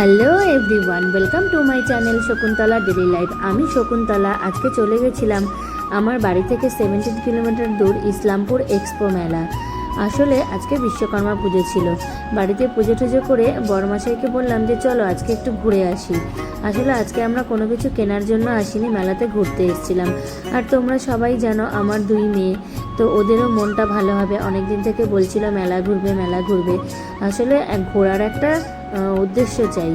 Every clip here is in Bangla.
Hello everyone welcome to my channel Shakuntala daily life আমি শকুন্তলা, আজকে চলে গেছিলাম আমার বাড়ি থেকে সেভেন্টিন কিলোমিটার দূর ইসলামপুর এক্সপো মেলা। আসলে আজকে বিশ্বকর্মা পুজো ছিল। বাড়িতে পুজো টুজো করে বড়মাসাইকে বললাম যে, চলো আজকে একটু ঘুরে আসি। আসলে আজকে আমরা কোনো কিছু কেনার জন্য আসিনি, মেলাতে ঘুরতে এসেছিলাম। আর তোমরা সবাই জানো, আমার দুই মেয়ে, তো ওদেরও মনটা ভালো হবে। অনেক দিন থেকে বলছিল, মেলা ঘুরবে মেলা ঘুরবে। আসলে ঘোরার একটা উদ্দেশ্য চাই।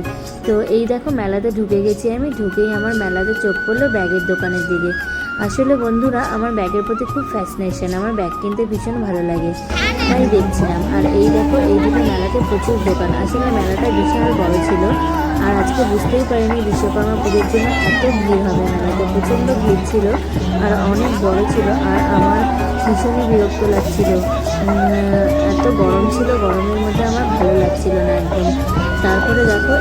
তো এই দেখো মেলাতে ঢুকে গেছি আমি, ঢুকেই আমার মেলাতে চোখ পড়ল ব্যাগের দোকানের দিকে। আসলে বন্ধুরা, আমার ব্যাগের প্রতি খুব ফ্যাসিনেশন আমার ব্যাগ কিনতে ভীষণ ভালো লাগে। তাই দেখছিলাম। আর এই দেখো, এই দিকে মেলাতে প্রচুর দোকান। আসলে মেলাটা বিশাল বড় ছিল, আর আজকে বুঝতেই পারিনি বিশ্বকর্মা পুজোর জন্য এত ভিড় হবে মেলাতে। প্রচণ্ড ভিড় ছিল, আর অনেক বড় ছিল, আর আমার ভীষণই বিরক্ত লাগছিল। এত গরম ছিল, গরমের মধ্যে আমার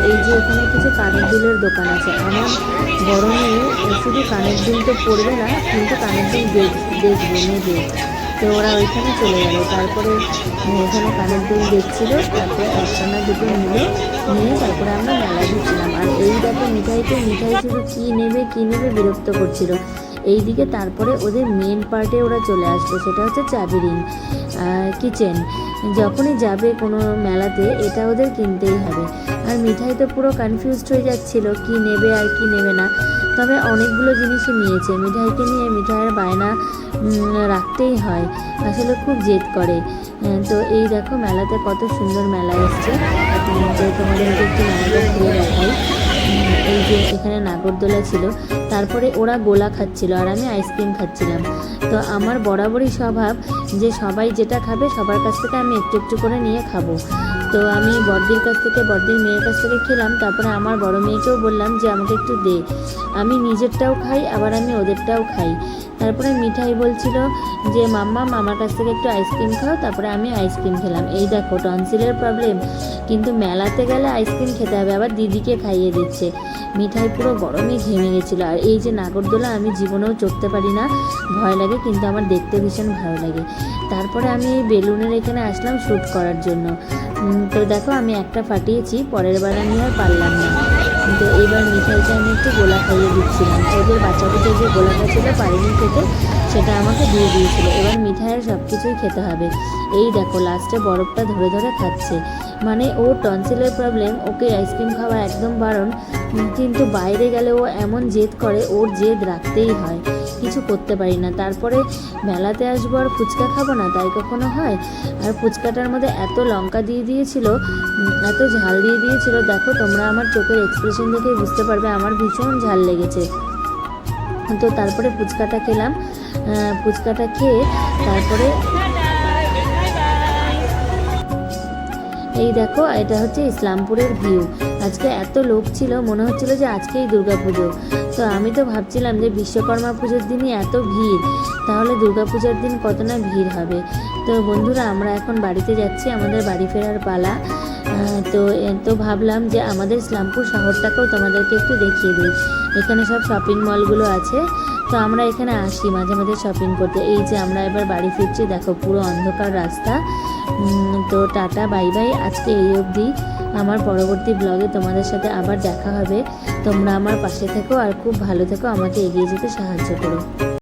এই যে এখানে কিছু কানের দুলের দোকান আছে। আমার বড় মেয়ে শুধু কানের দুল তো পড়বে না, কিন্তু কানের দুল দেখ- দেখবে, নেবে। তো ওরা ওইখানে চলে গেল। তারপরে এখানে কানের দুল দেখছিল, তারপরে একটানা দুটো নিল, নিয়ে তারপরে আমরা মেলা ঢুকছিলাম। আর এই দেখো মিঠাইতে মিঠাই শুধু কী নেবে কী নেবে বিরক্ত করছিল। এইদিকে তারপরে ওদের মেন পার্টে ওরা চলে আসলো সেটা হচ্ছে চাবিরিং কিচেন যখনই যাবে কোনো মেলাতে, এটা ওদের কিনতেই হবে। আর মিঠাই তো পুরো কনফিউজড হয়ে যাচ্ছিল, কি নেবে আর কি নেবে না। তবে অনেকগুলো জিনিসই নিয়েছে, মিঠাইকে নিয়ে মিঠাইয়ের বায়না রাখতেই হয়। আসলে খুব জেদ করে। তো এই দেখো মেলাতে কত সুন্দর মেলা এসছে। তোমাদেরকে একটু মেলাটা ঘুরে দেখাই। এই যে এখানে নাগরদোলা ছিল, তারপরে ওরা গোলা খাচ্ছিল আর আমি আইসক্রিম খাচ্ছিলাম। তো আমার বরাবরই স্বভাব যে সবাই যেটা খাবে সবার কাছ থেকে আমি একটু একটু করে নিয়ে খাব। তো আমি বড়দির কাছ থেকে, বড়দির মেয়ের কাছ থেকে খেলাম, তারপরে আমার বড় মেয়েকেও বললাম যে আমাকে একটু দে। আমি নিজেরটাও খাই, আবার আমি ওদেরটাও খাই। তারপরে মিঠাই বলছিল যে, মাম্মা, মামার কাছ থেকে একটু আইসক্রিম খাও, তারপরে আমি আইসক্রিম খেলাম। এই দেখো, টনসিলের প্রবলেম কিন্তু মেলাতে গেলে আইসক্রিম খেতে হবে, আবার দিদিকে খাইয়ে দিচ্ছে। মিঠাই পুরো গরমে ঘেমে গেছিল। আর এই যে নাগরদোলা, আমি জীবনেও চড়তে পারি না। ভয় লাগে, কিন্তু আমার দেখতে ভীষণ ভালো লাগে। তারপরে আমি এই বেলুনের এখানে আসলাম শ্যুট করার জন্য। তো দেখো, আমি একটা ফাটিয়েছি, পরের বার আমি আর পারলাম না। তো এবার মিঠাইকে আমি একটু গোলা খাইয়ে দিচ্ছিলাম। ওদের বাচ্চাকে যে গোলাটা ছিল পারিনি খেতে, সেটা আমাকে দিয়ে দিয়েছিল। এবার মিঠাইয়ের সব কিছুই খেতে হবে। এই দেখো, লাস্টে বরফটা ধরে ধরে খাচ্ছে। মানে ও টনসিলের প্রবলেম ওকে আইসক্রিম খাওয়া একদম বারণ। কিন্তু বাইরে গেলে ও এমন জেদ করে, ওর জেদ রাখতেই হয়। কিছু করতে পারি না। তারপরে মেলাতে আসব আর ফুচকা খাব না, তাই কখনো হয়? আর ফুচকাটার মধ্যে এত লঙ্কা দিয়ে দিয়েছিল এত ঝাল দিয়ে দিয়েছিল, দেখো তোমরা আমার চোখের এক্সপ্রেশন দেখে বুঝতে পারবে আমার ভীষণ ঝাল লেগেছে। তো তারপরে ফুচকাটা খেলাম ফুচকাটা খেয়ে তারপরে এই দেখো, এটা হচ্ছে ইসলামপুরের ভিউ আজকে এত লোক ছিল, মনে হচ্ছিল যে আজকেই দুর্গাপুজো তো আমি তো ভাবছিলাম যে বিশ্বকর্মা পুজোর দিনই এত ভিড়, তাহলে দুর্গা দুর্গাপূজার দিন কত না ভিড় হবে। তো বন্ধুরা, আমরা এখন বাড়িতে যাচ্ছি, আমাদের বাড়ি ফেরার পালা। তো তো ভাবলাম যে আমাদের ইসলামপুর শহরটাকেও তোমাদেরকে একটু দেখিয়ে দিই। এখানে সব শপিং মলগুলো আছে। তো আমরা এখানে আসি মাঝে মাঝে শপিং করতে। এই যে আমরা এবার বাড়ি ফিরছি, দেখো পুরো অন্ধকার রাস্তা। তো টাটা, বাই বাই, আজকে এই অবধি। আমার পরবর্তী ব্লগে তোমাদের সাথে আবার দেখা হবে। তোমরা আমার পাশে থেকো আর খুব ভালো থেকো। আমাকে এগিয়ে যেতে সাহায্য করো।